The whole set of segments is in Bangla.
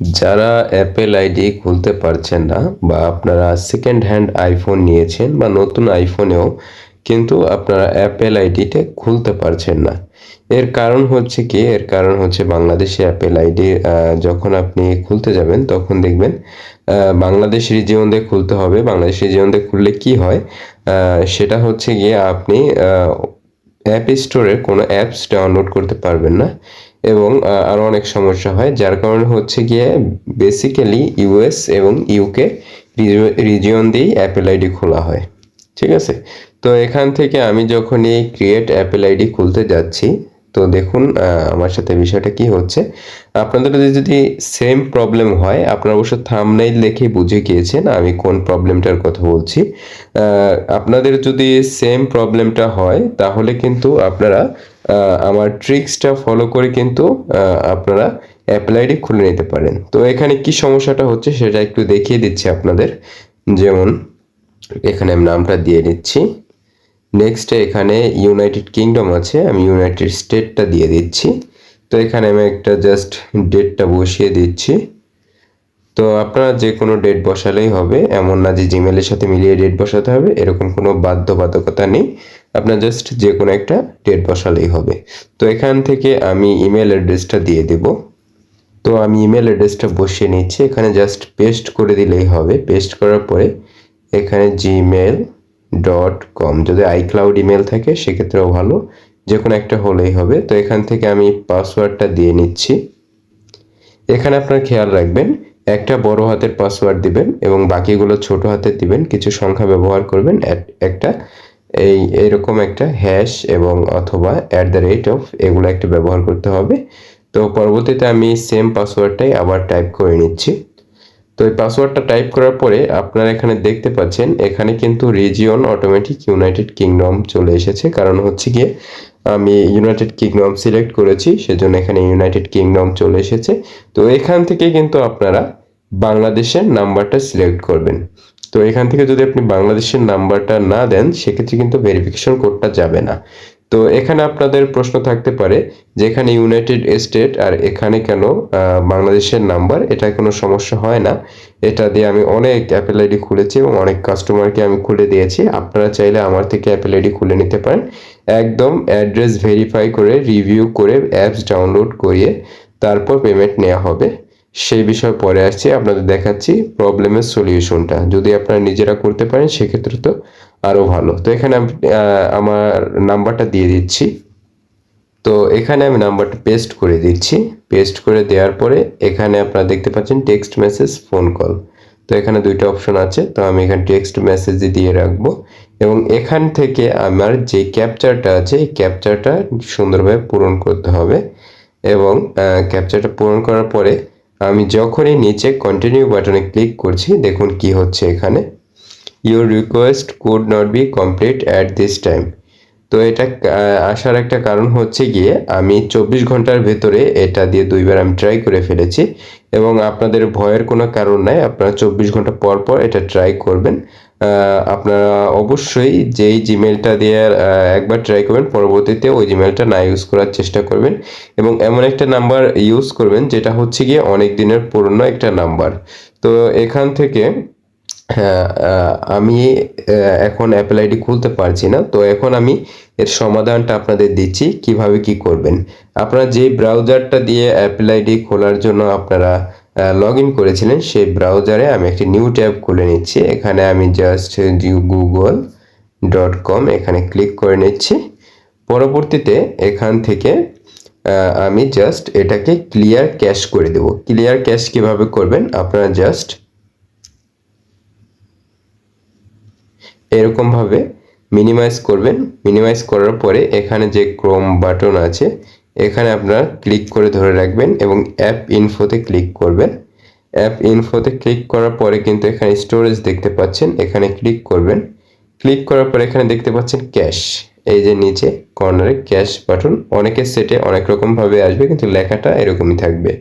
যারা অ্যাপেল আইডি খুলতে পারছেন না বা আপনারা সেকেন্ড হ্যান্ড আইফোন নিয়েছেন বা নতুন আইফোনেও কিন্তু আপনারা অ্যাপেল আইডিটা খুলতে পারছেন না। এর কারণ হচ্ছে কি? এর কারণ হচ্ছে বাংলাদেশে অ্যাপেল আইডি যখন আপনি খুলতে যাবেন তখন দেখবেন বাংলাদেশ রিজিয়ন দিয়ে খুলতে হবে। বাংলাদেশ রিজিয়ন দিয়ে খুললে কি হয়? সেটা হচ্ছে গিয়ে আপনি অ্যাপ স্টোরে কোনো অ্যাপস ডাউনলোড করতে পারবেন না। এবং আরও অনেক সমস্যা হয়, যার কারণে হচ্ছে গিয়ে বেসিক্যালি ইউএস এবং ইউকে রিজিয়ন দিয়েই অ্যাপেল আইডি খোলা হয়, ঠিক আছে? তো এখান থেকে আমি যখন এই ক্রিয়েট অ্যাপেল আইডি খুলতে যাচ্ছি, তো দেখুন আমার সাথে বিষয়টা কি হচ্ছে। আপনাদের যদি সেম প্রবলেম হয়, আপনারা অবশ্য থামনেইল দেখে বুঝে গিয়েছেন আমি কোন প্রবলেমটার কথা বলছি। আপনাদের যদি সেম প্রবলেমটা হয়, তাহলে কিন্তু আপনারা আমার ট্রিক্সটা ফলো করে কিন্তু আপনারা অ্যাপেল আইডি খুলে নিতে পারেন। তো এখানে কি সমস্যাটা হচ্ছে সেটা একটু দেখিয়ে দিচ্ছি আপনাদের। যেমন, এখানে আমি নামটা দিয়ে দিচ্ছি নেক্সট এখানে ইউনাইটেড কিংডম আছে, আমি ইউনাইটেড স্টেটটা দিয়ে দিচ্ছি। তো এখানে আমি একটা জাস্ট ডেটটা বসিয়ে দিচ্ছি। তো আপনারা যে কোনো ডেট বসালেই হবে, এমন না যে জিমেলের সাথে মিলিয়ে ডেট বসাতে হবে, এরকম কোনো বাধ্যবাধকতা নেই। আপনার জাস্ট যে কোনো একটা ডেট বসালেই হবে। তো এখান থেকে আমি ইমেল অ্যাড্রেসটা দিয়ে দেব। তো আমি ইমেল অ্যাড্রেসটা বসিয়ে নিচ্ছি। এখানে জাস্ট পেস্ট করে দিলেই হবে। পেস্ট করার পরে এখানে জিমেল ডট কম যদি আইক্লাউড ইমেল থাকে, সেক্ষেত্রেও ভালো। যে কোনো একটা হলেই হবে। তো এখান থেকে আমি পাসওয়ার্ডটা দিয়ে নিচ্ছি। এখানে আপনার খেয়াল রাখবেন, একটা বড় হাতের পাসওয়ার্ড দিবেন এবং বাকিগুলো ছোট হাতের দিবেন। কিছু সংখ্যা ব্যবহার করবেন, এক- একটা এই এরকম একটা হ্যাশ এবং অথবা অ্যাট দ্য রেট অফ এগুলো একটা ব্যবহার করতে হবে। তো পরবর্তীতে আমি সেম পাসওয়ার্ডটাই আবার টাইপ করে নিচ্ছি। তো এই পাসওয়ার্ডটা টাইপ করার পরে আপনারা এখানে দেখতে পাচ্ছেন, এখানে কিন্তু রিজিয়ন অটোমেটিক ইউনাইটেড কিংডম চলে এসেছে। কারণ হচ্ছে গিয়ে আমি ইউনাইটেড কিংডম সিলেক্ট করেছি, সেজন্য এখানে ইউনাইটেড কিংডম চলে এসেছে। তো এখান থেকে কিন্তু আপনারা বাংলাদেশের নাম্বারটা সিলেক্ট করবেন। তো এখান থেকে যদি আপনি বাংলাদেশের নাম্বারটা না দেন, সেক্ষেত্রে কিন্তু ভেরিফিকেশন কোডটা যাবে না। তো এখানে আপনাদের প্রশ্ন থাকতে পারে যে এখানে ইউনাইটেড স্টেট আর এখানে কেন বাংলাদেশের নাম্বার এটা কোনো সমস্যা হয় না। এটা দিয়ে আমি অনেক অ্যাপেল আইডি খুলেছি এবং অনেক কাস্টমারকে আমি খুলে দিয়েছি। আপনারা চাইলে আমার থেকে অ্যাপেল আইডি খুলে নিতে পারেন। একদম অ্যাড্রেস ভেরিফাই করে রিভিউ করে অ্যাপস ডাউনলোড করিয়ে তারপর পেমেন্ট নেওয়া হবে। সেই বিষয়ে পরে আসছি, আপনাদের দেখাচ্ছি প্রবলেমের সলিউশনটা যদি আপনারা নিজেরা করতে পারেন, সেক্ষেত্রে তো আরও ভালো। তো এখানে আমি আমার নাম্বারটা দিয়ে দিচ্ছি। তো এখানে আমি নাম্বারটা পেস্ট করে দিচ্ছি। পেস্ট করে দেওয়ার পরে এখানে আপনারা দেখতে পাচ্ছেন টেক্সট মেসেজ ফোন কল তো এখানে দুইটা অপশন আছে। তো আমি এখানে টেক্সট মেসেজ দিয়ে রাখব। এবং এখান থেকে আমার যে ক্যাপচারটা আছে, এই ক্যাপচারটা সুন্দরভাবে পূরণ করতে হবে। এবং ক্যাপচারটা পূরণ করার পরে আমি যখনই নিচে কন্টিনিউ বাটনে ক্লিক করছি, দেখুন কি হচ্ছে এখানে। Your request could not be complete at this time তো এটা আসার একটা কারণ হচ্ছে গিয়ে আমি চব্বিশ ঘণ্টার ভেতরে এটা দিয়ে দুইবার আমি ট্রাই করে ফেলেছি এবং আপনাদের ভয়ের কোনো কারণ নাই। আপনারা চব্বিশ ঘণ্টা পর পর এটা ট্রাই করবেন। আপনারা অবশ্যই যেই জিমেলটা দিয়ে একবার ট্রাই করবেন, পরবর্তীতে ওই জিমেলটা না ইউজ করার চেষ্টা করবেন। এবং এমন একটা নাম্বার ইউজ করবেন, যেটা হচ্ছে গিয়ে অনেক দিনের পুরনো একটা নাম্বার তো এখান থেকে হ্যাঁ আমি এখন অ্যাপেল আইডি খুলতে পারছি না। তো এখন আমি এর সমাধানটা আপনাদের দিচ্ছি, কীভাবে কি করবেন। আপনারা যে ব্রাউজারটা দিয়ে অ্যাপেল আইডি খোলার জন্য আপনারা লগ ইন করেছিলেন সেই ব্রাউজারে আমি একটি নিউ ট্যাব খুলে নিচ্ছি। এখানে আমি জাস্ট গুগল ডট কম এখানে ক্লিক করে নিচ্ছি। পরবর্তীতে এখান থেকে আমি জাস্ট এটাকে ক্লিয়ার ক্যাশ করে দেব। ক্লিয়ার ক্যাশ কীভাবে করবেন? আপনারা জাস্ট এরকমভাবে মিনিমাইজ করবেন। মিনিমাইজ করার পরে এখানে যে ক্রোম বাটন আছে এখানে আপনার ক্লিক করে ধরে রাখবেন এবং অ্যাপ ইনফোতে ক্লিক করবেন। অ্যাপ ইনফোতে ক্লিক করার পরে কিন্তু এখানে স্টোরেজ দেখতে পাচ্ছেন, এখানে ক্লিক করবেন। ক্লিক করার পরে এখানে দেখতে পাচ্ছেন ক্যাশ এই যে নিচে কর্নারে ক্যাশ বাটন অনেকের সেটে অনেক রকমভাবে আসবে, কিন্তু লেখাটা এরকমই থাকবে।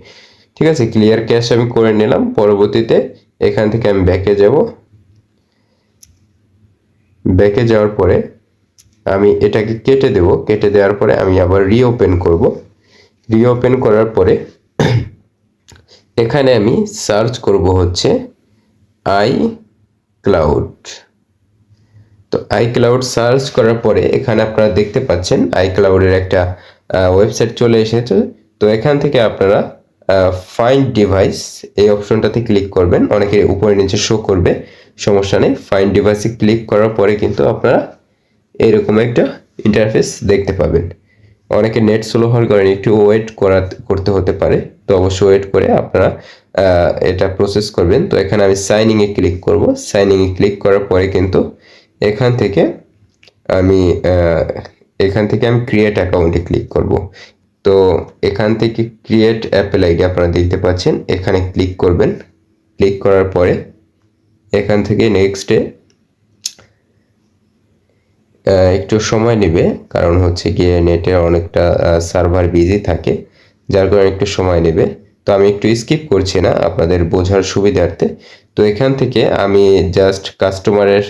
ঠিক আছে ক্লিয়ার ক্যাশ আমি করে নিলাম, পরবর্তীতে এখান থেকে আমি ব্যাকে যাব। ব্যাকে যাওয়ার পরে আমি এটাকে কেটে দেব। কেটে দেওয়ার পরে আমি আবার রিওপেন করব। রিওপেন করার পরে এখানে আমি সার্চ করব হচ্ছে আই ক্লাউড তো আই ক্লাউড সার্চ করার পরে এখানে আপনারা দেখতে পাচ্ছেন আই ক্লাউডের একটা ওয়েবসাইট চলে এসেছে। তো এখান থেকে আপনারা ফাইন্ড ডিভাইস এই অপশনটাতে ক্লিক করবেন। অনেকের উপরে নিচে শো করবে। সমস্যা নেই। ফাইন্ড ডিভাইসে ক্লিক করার পরে কিন্তু আপনারা এরকম একটা ইন্টারফেস দেখতে পাবেন। অনেকে নেট স্লো হওয়ার কারণে একটু ওয়েট করা করতে হতে পারে। তো অবশ্যই ওয়েট করে আপনারা এটা প্রসেস করবেন। তো এখানে আমি সাইনিংয়ে ক্লিক করব। সাইনিংয়ে ক্লিক করার পরে কিন্তু এখান থেকে আমি এখান থেকে আমি ক্রিয়েট অ্যাকাউন্টে ক্লিক করব। তো এখান থেকে ক্রিয়েট অ্যাপেল আইডি আপনারা দেখতে পাচ্ছেন। এখানে ক্লিক করবেন। ক্লিক করার পরে এখান থেকে নেক্সটে একটু সময় নেবে, কারণ হচ্ছে গিয়ে নেটে অনেকটা সার্ভার বিজি থাকে, যার কারণে একটু সময় নেবে। তো আমি একটু স্কিপ করছি না আপনাদের বোঝার সুবিধার্থে। তো এখান থেকে আমি জাস্ট কাস্টমারের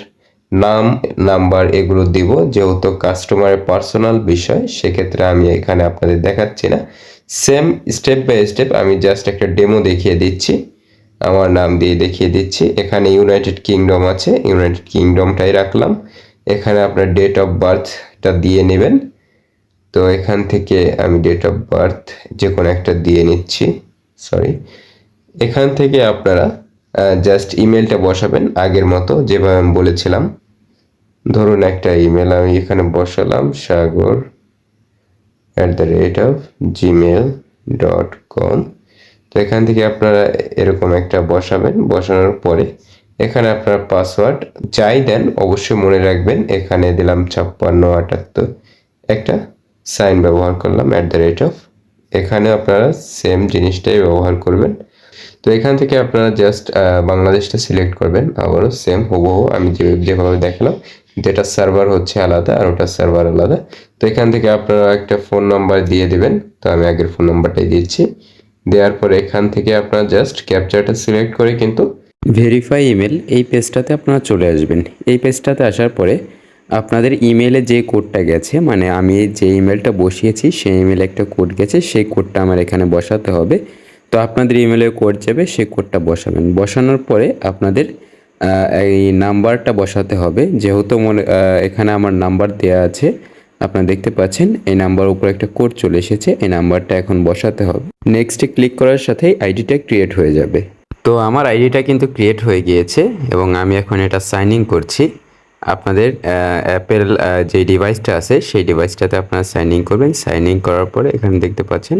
নাম নাম্বার এগুলো দিব, যেহেতু কাস্টমারের পার্সোনাল বিষয়, সেক্ষেত্রে আমি এখানে আপনাদের দেখাচ্ছি না। সেম স্টেপ বাই স্টেপ আমি জাস্ট একটা ডেমো দেখিয়ে দিচ্ছি। আমার নাম দিয়ে দেখিয়ে দিচ্ছি। এখানে ইউনাইটেড কিংডম আছে ইউনাইটেড কিংডমটাই রাখলাম। এখানে আপনার ডেট অফ বার্থটা দিয়ে নেবেন। তো এখান থেকে আমি ডেট অফ বার্থ যে কোনো একটা দিয়ে নিচ্ছি সরি এখান থেকে আপনারা জাস্ট ইমেলটা বসাবেন আগের মতো, যেভাবে আমি বলেছিলাম। ধরুন একটা ইমেল আমি এখানে বসালাম, Sagar at the rate of Gmail dot com তো এখান থেকে আপনারা এরকম একটা বসাবেন, বসানোর পরে এখানে আপনার পাসওয়ার্ড যাই দেন, অবশ্যই মনে রাখবেন, এখানে দিলাম ছাপ্পান্ন, আটাত্তর, একটা সাইন ব্যবহার করলাম অ্যাট দ্য রেট অফ এখানে আপনারা সেম জিনিসটাই ব্যবহার করবেন। তো এখান থেকে আপনারা জাস্ট বাংলাদেশটা সিলেক্ট করবেন, আবারও সেম হুবহু আমি যে, যেভাবে দেখালাম, যেটা সার্ভার হচ্ছে আলাদা আর ওটা সার্ভার আলাদা। তো এখান থেকে আপনারা একটা ফোন নাম্বার দিয়ে দেবেন, তো আমি আগের ফোন নাম্বারটাই দিচ্ছি দেওয়ার পরে এখান থেকে আপনারা জাস্ট ক্যাপচারটা সিলেক্ট করে কিন্তু ভেরিফাই ইমেল এই পেজটাতে আপনারা চলে আসবেন। এই পেজটাতে আসার পরে আপনাদের ইমেলে যে কোডটা গেছে মানে আমি যে ইমেলটা বসিয়েছি, সেই ইমেলে একটা কোড গেছে, সেই কোডটা আমার এখানে বসাতে হবে। তো আপনাদের ইমেলে কোড যাবে, সেই কোডটা বসাবেন। বসানোর পরে আপনাদের এই নাম্বারটা বসাতে হবে। যেহেতু মনে এখানে আমার নাম্বার দেওয়া আছে, আপনারা দেখতে পাচ্ছেন, এই নাম্বার উপর একটা কোড চলে এসেছে, এই নাম্বারটা এখন বসাতে হবে। নেক্সটে ক্লিক করার সাথেই আইডিটা ক্রিয়েট হয়ে যাবে। তো আমার আইডিটা কিন্তু ক্রিয়েট হয়ে গিয়েছে এবং আমি এখন এটা সাইন ইন করছি। আপনাদের অ্যাপেল যে ডিভাইসটা আছে, সেই ডিভাইসটাতে আপনারা সাইন ইন করবেন। সাইন ইন করার পরে এখানে দেখতে পাচ্ছেন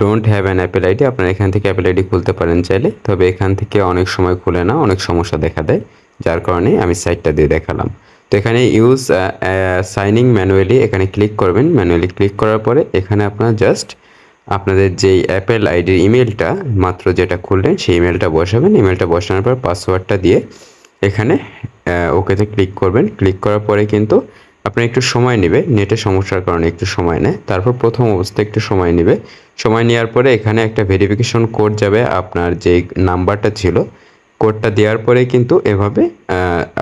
don't have an Apple ID আপনারা এখান থেকে অ্যাপেল আইডি খুলতে পারেন চাইলে। তবে এখান থেকে অনেক সময় খুলে না, অনেক সমস্যা দেখা দেয়। যার কারণে আমি সাইটটা দিয়ে দেখালাম। তো এখানে ইউজ সাইনিং ম্যানুয়ালি এখানে ক্লিক করবেন। ম্যানুয়ালি ক্লিক করার পরে এখানে আপনারা জাস্ট আপনাদের যেই অ্যাপেল আইডির ইমেলটা, মাত্র যেটা খুললেন সেই ইমেলটা বসাবেন। ইমেলটা বসানোর পর পাসওয়ার্ডটা দিয়ে এখানে ওকেতে ক্লিক করবেন। ক্লিক করার পরে কিন্তু আপনার একটু সময় নেবে, নেটের সমস্যার কারণে একটু সময় নেয়। তারপর প্রথম অবস্থায় একটু সময় নেবে। সময় নেওয়ার পরে এখানে একটা ভেরিফিকেশন কোড যাবে আপনার যেই নাম্বারটা ছিল। কোডটা দেওয়ার পরে কিন্তু এভাবে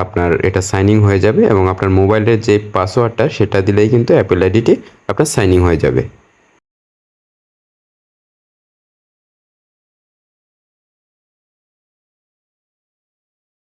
আপনার এটা সাইনিং হয়ে যাবে এবং আপনার মোবাইলের যে পাসওয়ার্ডটা সেটা দিলেই কিন্তু অ্যাপেল আইডিটি আপনার সাইনিং হয়ে যাবে।